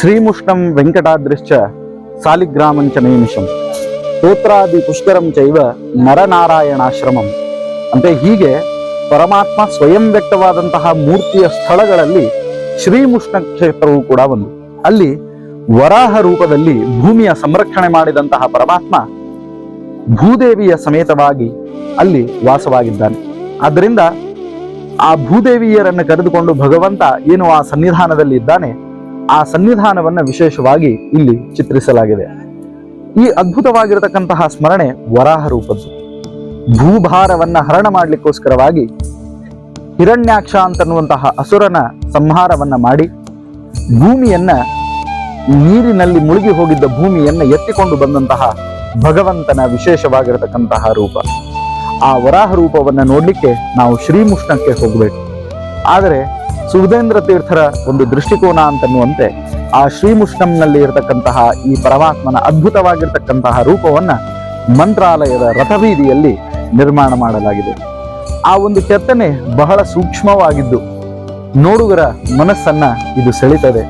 ಶ್ರೀಮುಷ್ಣಂ ವೆಂಕಟಾದ್ರಿಶ್ಚ ಸಾಲಿಗ್ರಾಮಂಚ ನೈಮಿಷಂ ಸ್ತೋತ್ರಾದಿ ಪುಷ್ಕರಂ ಚೈವ ನರನಾರಾಯಣಾಶ್ರಮಂ ಅಂತೆ ಹೀಗೆ ಪರಮಾತ್ಮ ಸ್ವಯಂ ವ್ಯಕ್ತವಾದಂತಹ ಮೂರ್ತಿಯ ಸ್ಥಳಗಳಲ್ಲಿ ಶ್ರೀಮುಷ್ಣ ಕ್ಷೇತ್ರವು ಕೂಡ ಒಂದು. ಅಲ್ಲಿ ವರಾಹ ರೂಪದಲ್ಲಿ ಭೂಮಿಯ ಸಂರಕ್ಷಣೆ ಮಾಡಿದಂತಹ ಪರಮಾತ್ಮ ಭೂದೇವಿಯ ಸಮೇತವಾಗಿ ಅಲ್ಲಿ ವಾಸವಾಗಿದ್ದಾನೆ. ಆದ್ದರಿಂದ ಆ ಭೂದೇವಿಯರನ್ನು ಕರೆದುಕೊಂಡು ಭಗವಂತ ಏನು ಆ ಸನ್ನಿಧಾನದಲ್ಲಿ ಇದ್ದಾನೆ? ಆ ಸನ್ನಿಧಾನವನ್ನ ವಿಶೇಷವಾಗಿ ಇಲ್ಲಿ ಚಿತ್ರಿಸಲಾಗಿದೆ. ಈ ಅದ್ಭುತವಾಗಿರತಕ್ಕಂತಹ ಸ್ಮರಣೆ ವರಾಹ ರೂಪದ್ದು. ಭೂಭಾರವನ್ನ ಹರಣ ಮಾಡಲಿಕ್ಕೋಸ್ಕರವಾಗಿ ಹಿರಣ್ಯಾಕ್ಷ ಅಂತನ್ನುವಂತಹ ಅಸುರನ ಸಂಹಾರವನ್ನ ಮಾಡಿ ಭೂಮಿಯನ್ನ ನೀರಿನಲ್ಲಿ ಮುಳುಗಿ ಹೋಗಿದ್ದ ಭೂಮಿಯನ್ನ ಎತ್ತಿಕೊಂಡು ಬಂದಂತಹ ಭಗವಂತನ ವಿಶೇಷವಾಗಿರತಕ್ಕಂತಹ ರೂಪ. ಆ ವರಾಹ ರೂಪವನ್ನ ನೋಡ್ಲಿಕ್ಕೆ ನಾವು ಶ್ರೀಮುಷ್ಣಕ್ಕೆ ಹೋಗಬೇಕು. ಆದರೆ ಸುಧೇಂದ್ರ ತೀರ್ಥರ ಒಂದು ದೃಷ್ಟಿಕೋನ ಅಂತನ್ನುವಂತೆ ಆ ಶ್ರೀಮುಷ್ಣಂನಲ್ಲಿ ಇರತಕ್ಕಂತಹ ಈ ಪರಮಾತ್ಮನ ಅದ್ಭುತವಾಗಿರ್ತಕ್ಕಂತಹ ರೂಪವನ್ನ ಮಂತ್ರಾಲಯದ ರಥಬೀದಿಯಲ್ಲಿ ನಿರ್ಮಾಣ ಮಾಡಲಾಗಿದೆ. ಆ ಒಂದು ಕೆತ್ತನೆ ಬಹಳ ಸೂಕ್ಷ್ಮವಾಗಿದ್ದು ನೋಡುಗರ ಮನಸ್ಸನ್ನ ಇದು ಸೆಳಿತದೆ.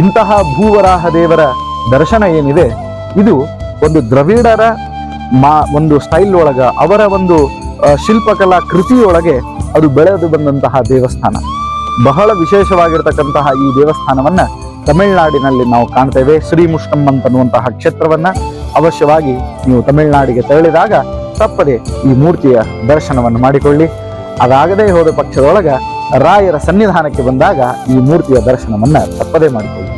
ಇಂತಹ ಭೂವರಾಹ ದೇವರ ದರ್ಶನ ಏನಿದೆ? ಇದು ಒಂದು ದ್ರವಿಡರ ಮಾ ಒಂದು ಸ್ಟೈಲ್ ಒಳಗ ಅವರ ಒಂದು ಶಿಲ್ಪಕಲಾ ಕೃತಿಯೊಳಗೆ ಅದು ಬೆಳೆದು ಬಂದಂತಹ ದೇವಸ್ಥಾನ. ಬಹಳ ವಿಶೇಷವಾಗಿರ್ತಕ್ಕಂತಹ ಈ ದೇವಸ್ಥಾನವನ್ನ ತಮಿಳುನಾಡಿನಲ್ಲಿ ನಾವು ಕಾಣ್ತೇವೆ. ಶ್ರೀ ಮುಷ್ಠಮ್ಮ ಅಂತ ಅನ್ನುವಂತಹ ಕ್ಷೇತ್ರವನ್ನ ಅವಶ್ಯವಾಗಿ ನೀವು ತಮಿಳುನಾಡಿಗೆ ತೆರಳಿದಾಗ ತಪ್ಪದೆ ಈ ಮೂರ್ತಿಯ ದರ್ಶನವನ್ನು ಮಾಡಿಕೊಳ್ಳಿ. ಅದಾಗದೇ ಹೋದ ಪಕ್ಷದೊಳಗ ರಾಯರ ಸನ್ನಿಧಾನಕ್ಕೆ ಬಂದಾಗ ಈ ಮೂರ್ತಿಯ ದರ್ಶನವನ್ನ ತಪ್ಪದೇ ಮಾಡಿಕೊಳ್ಳಿ.